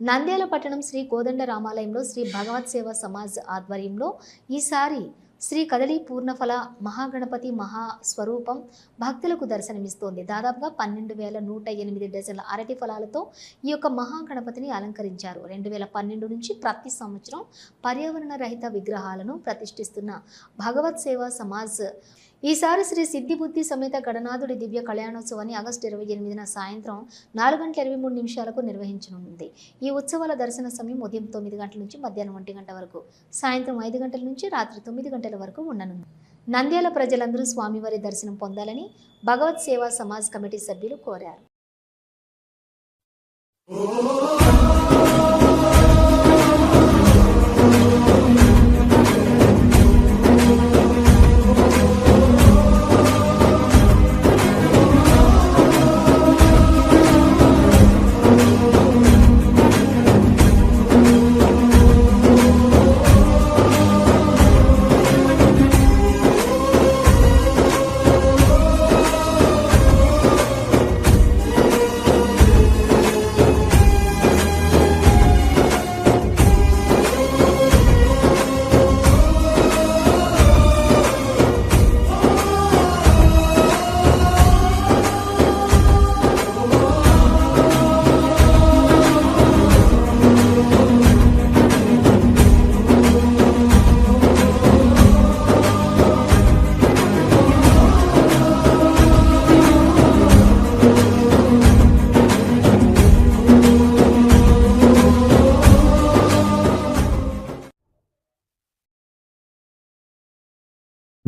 నంద్యాల పట్టణం శ్రీ కోదండ రామాలయంలో శ్రీ భగవత్ సేవ సమాజ్ ఆధ్వర్యంలో ఈసారి శ్రీ కదలి పూర్ణఫల మహాగణపతి మహాస్వరూపం భక్తులకు దర్శనమిస్తోంది. దాదాపుగా పన్నెండు వేల నూట ఎనిమిది డజన్ల అరటి ఫలాలతో ఈ యొక్క మహాగణపతిని అలంకరించారు. రెండు వేల పన్నెండు నుంచి ప్రతి సంవత్సరం పర్యావరణ రహిత విగ్రహాలను ప్రతిష్ఠిస్తున్న భగవత్ సేవ సమాజ్ ఈసారి శ్రీ సిద్ధిబుద్ధి సమేత గణనాథుడి దివ్య కళ్యాణోత్సవాన్ని ఆగస్టు ఇరవై ఎనిమిదిన సాయంత్రం నాలుగు గంటల ఇరవై మూడు నిమిషాలకు నిర్వహించనుంది. ఈ ఉత్సవాల దర్శన సమయం ఉదయం తొమ్మిది గంటల నుంచి మధ్యాహ్నం ఒంటి గంట వరకు సాయంత్రం ఐదు గంటల నుంచి రాత్రి తొమ్మిది గంటల వరకు ఉండనుంది. నంద్యాల ప్రజలందరూ స్వామివారి దర్శనం పొందాలని భగవత్ సేవా సమాజ్ కమిటీ సభ్యులు కోరారు.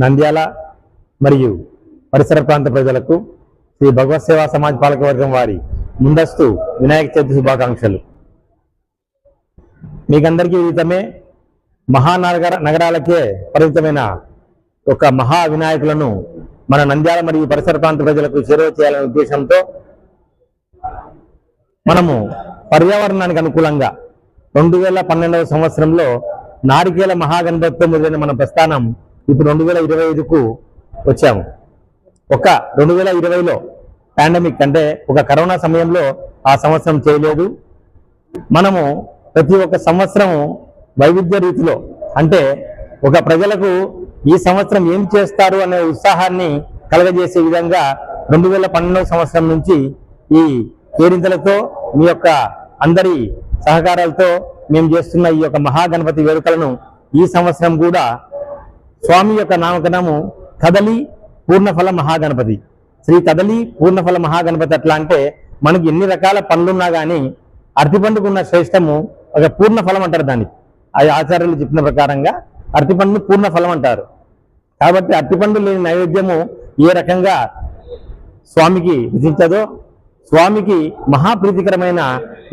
నంద్యాల మరియు పరిసర ప్రాంత ప్రజలకు శ్రీ భగవత్ సేవా సమాజ్ పాలకవర్గం వారి ముందస్తు వినాయక చవితి శుభాకాంక్షలు. మీకందరికీ విదితమే మహానగర నగరాలకే పరిమితమైన ఒక మహా వినాయకులను మన నంద్యాల మరియు పరిసర ప్రాంత ప్రజలకు చేరువ చేయాలనే ఉద్దేశంతో మనము పర్యావరణానికి అనుకూలంగా రెండు వేల పన్నెండవ సంవత్సరంలో నారికేల మహాగణపతితో మొదలైన మన ప్రస్థానం ఇప్పుడు రెండు వేల ఇరవై ఐదుకు వచ్చాము. ఒక రెండు వేల ఇరవైలో పాండమిక్ అంటే ఒక కరోనా సమయంలో ఆ సంవత్సరం చేయలేదు. మనము ప్రతి ఒక్క సంవత్సరం వైవిధ్య రీతిలో అంటే ఒక ప్రజలకు ఈ సంవత్సరం ఏం చేస్తారు అనే ఉత్సాహాన్ని కలగజేసే విధంగా రెండు వేల పన్నెండవ సంవత్సరం నుంచి ఈ కేరింతలతో మీ యొక్క అందరి సహకారాలతో మేము చేస్తున్న ఈ యొక్క మహాగణపతి వేడుకలను ఈ సంవత్సరం కూడా స్వామి యొక్క నామకరణము కదలి పూర్ణఫల మహాగణపతి. శ్రీ కదలి పూర్ణఫల మహాగణపతి ఎట్లా అంటే మనకి ఎన్ని రకాల పనులున్నా కానీ అరటిపండుకున్న శ్రేష్టము ఒక పూర్ణ ఫలం అంటారు దాన్ని. అది ఆచార్యులు చెప్పిన ప్రకారంగా అరటిపండును పూర్ణ ఫలం అంటారు. కాబట్టి అరటిపండు లేని నైవేద్యము ఏ రకంగా స్వామికి రుచించదో స్వామికి మహాప్రీతికరమైన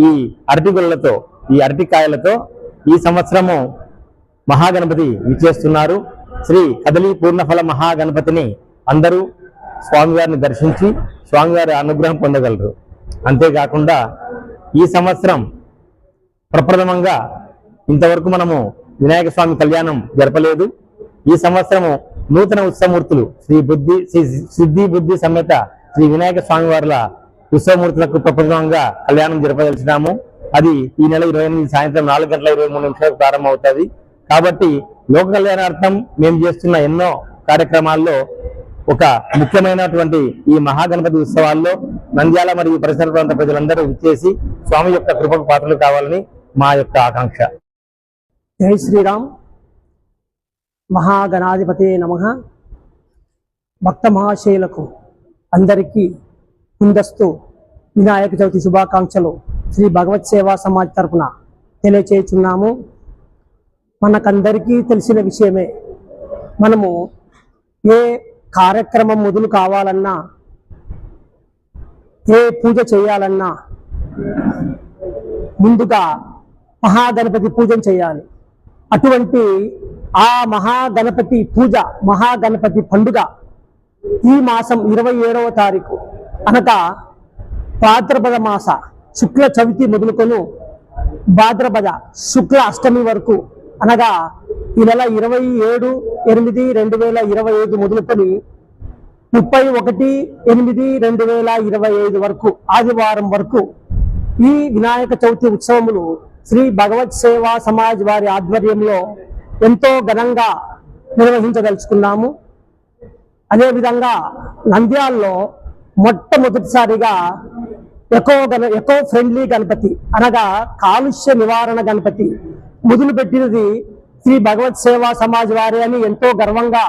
ఈ అరటిగుళ్ళతో ఈ అరటికాయలతో ఈ సంవత్సరము మహాగణపతి విచ్చేస్తున్నారు. శ్రీ కదలి పూర్ణఫల మహాగణపతిని అందరూ స్వామివారిని దర్శించి స్వామివారి అనుగ్రహం పొందగలరు. అంతేకాకుండా ఈ సంవత్సరం ప్రప్రథమంగా ఇంతవరకు మనము వినాయక స్వామి కళ్యాణం జరపలేదు. ఈ సంవత్సరము నూతన ఉత్సవమూర్తులు శ్రీ బుద్ధి శ్రీ సిద్ధి బుద్ధి సమేత శ్రీ వినాయక స్వామి వార్ల ఉత్సవమూర్తులకు ప్రప్రథమంగా కళ్యాణం జరపదలిచినాము. అది ఈ నెల ఇరవై ఎనిమిది సాయంత్రం నాలుగు గంటల ఇరవై మూడు నిమిషాలకు ప్రారంభమవుతుంది. కాబట్టి లోక కళ్యాణార్థం మేము చేస్తున్న ఎన్నో కార్యక్రమాల్లో ఒక ముఖ్యమైనటువంటి ఈ మహాగణపతి ఉత్సవాల్లో నంద్యాల మరియు పరిసర ప్రాంత ప్రజలందరూ విచ్చేసి స్వామి యొక్క కృపకు పాత్రలు కావాలని మా యొక్క ఆకాంక్ష. జై శ్రీరామ్. మహాగణాధిపతి నమ. భక్త మహాశయులకు అందరికీ ముందస్తు వినాయక చవితి శుభాకాంక్షలు. శ్రీ భగవత్ సేవా సమాజ్ తరపున తెలియచేస్తున్నాము మనకందరికీ తెలిసిన విషయమే. మనము ఏ కార్యక్రమం మొదలు కావాలన్నా ఏ పూజ చేయాలన్నా ముందుగా మహాగణపతి పూజను చేయాలి. అటువంటి ఆ మహాగణపతి పూజ మహాగణపతి పండుగ ఈ మాసం ఇరవై ఏడవ తారీఖు అనగా భాద్రపద మాస శుక్ల చవితి మొదలుకొను భాద్రపద శుక్ల అష్టమి వరకు అనగా ఈ నెల ఇరవై ఏడు ఎనిమిది రెండు వేల ఇరవై ఐదు మొదలుకొని ముప్పై ఒకటి ఎనిమిది రెండు వేల ఇరవై ఐదు వరకు ఆదివారం వరకు ఈ వినాయక చవితి ఉత్సవములు శ్రీ భగవత్ సేవా సమాజ్ వారి ఆధ్వర్యంలో ఎంతో ఘనంగా నిర్వహించదలుచుకున్నాము. అదేవిధంగా నంద్యాల్లో మొట్టమొదటిసారిగా ఎకో గణ ఎకో ఫ్రెండ్లీ గణపతి అనగా కాలుష్య నివారణ గణపతి మొదలుపెట్టినది శ్రీ భగవత్ సేవా సమాజ్ వారి అని ఎంతో గర్వంగా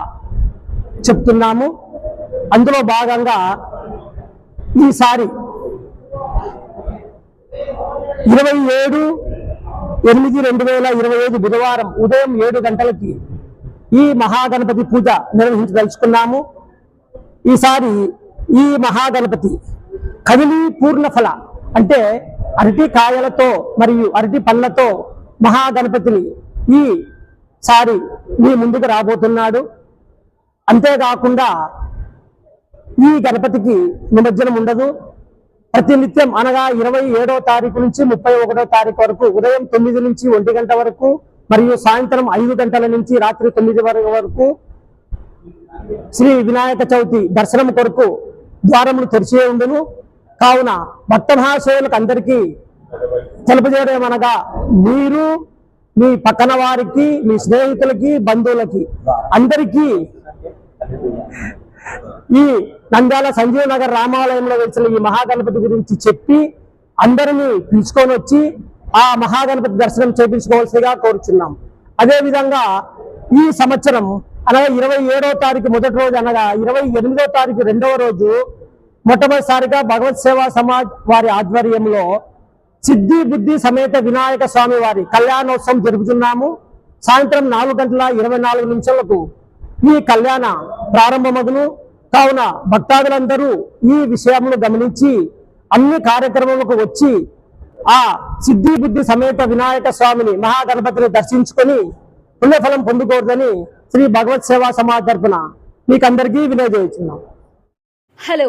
చెప్తున్నాము. అందులో భాగంగా ఈసారి ఇరవై ఏడు ఎనిమిది రెండు వేల ఇరవై ఐదు బుధవారం ఉదయం ఏడు గంటలకి ఈ మహాగణపతి పూజ నిర్వహించదలుచుకున్నాము. ఈసారి ఈ మహాగణపతి కదిలి పూర్ణఫల అంటే అరటి కాయలతో మరియు అరటి పండ్లతో మహాగణపతిని ఈ సారి మీ ముందుకు రాబోతున్నాడు. అంతేకాకుండా ఈ గణపతికి నిమజ్జనం ఉండదు. ప్రతినిత్యం అనగా ఇరవై ఏడో తారీఖు నుంచి ముప్పై ఒకటో తారీఖు వరకు ఉదయం తొమ్మిది నుంచి ఒంటి గంట వరకు మరియు సాయంత్రం ఐదు గంటల నుంచి రాత్రి తొమ్మిది వరకు వరకు శ్రీ వినాయక చవితి దర్శనం కొరకు ద్వారములు తెరిచే ఉండును. కావున భక్త మహాశయులకు అందరికీ తెలుపజేయడమనగా మీరు మీ పక్కన వారికి మీ స్నేహితులకి బంధువులకి అందరికీ ఈ నంద్యాల సంజీవ నగర్ రామాలయంలో వెలిసిన ఈ మహాగణపతి గురించి చెప్పి అందరినీ పిలుచుకొని వచ్చి ఆ మహాగణపతి దర్శనం చేయించుకోవాల్సిగా కోరుచున్నాం. అదే విధంగా ఈ సంవత్సరం అనగా ఇరవై ఏడవ తారీఖు మొదటి రోజు అనగా ఇరవై ఎనిమిదో తారీఖు రెండవ రోజు మొట్టమొదటిసారిగా భగవత్ సేవా సమాజ్ వారి ఆధ్వర్యంలో సిద్ధి బుద్ధి సమేత వినాయక స్వామి వారి కళ్యాణోత్సవం జరుపుతున్నాము. సాయంత్రం నాలుగు గంటల ఇరవై నాలుగు నిమిషాలకు ఈ కళ్యాణ ప్రారంభమగును. కావున భక్తాదులందరూ ఈ విషయమును గమనించి అన్ని కార్యక్రమాలకు వచ్చి ఆ సిద్ధి బుద్ధి సమేత వినాయక స్వామిని మహాగణపతిని దర్శించుకొని పుణ్యఫలం పొందుకోవద్దని శ్రీ భగవత్ సేవా సమాజ్ తరఫున మీకందరికీ వినియోగించున్నాం హలో.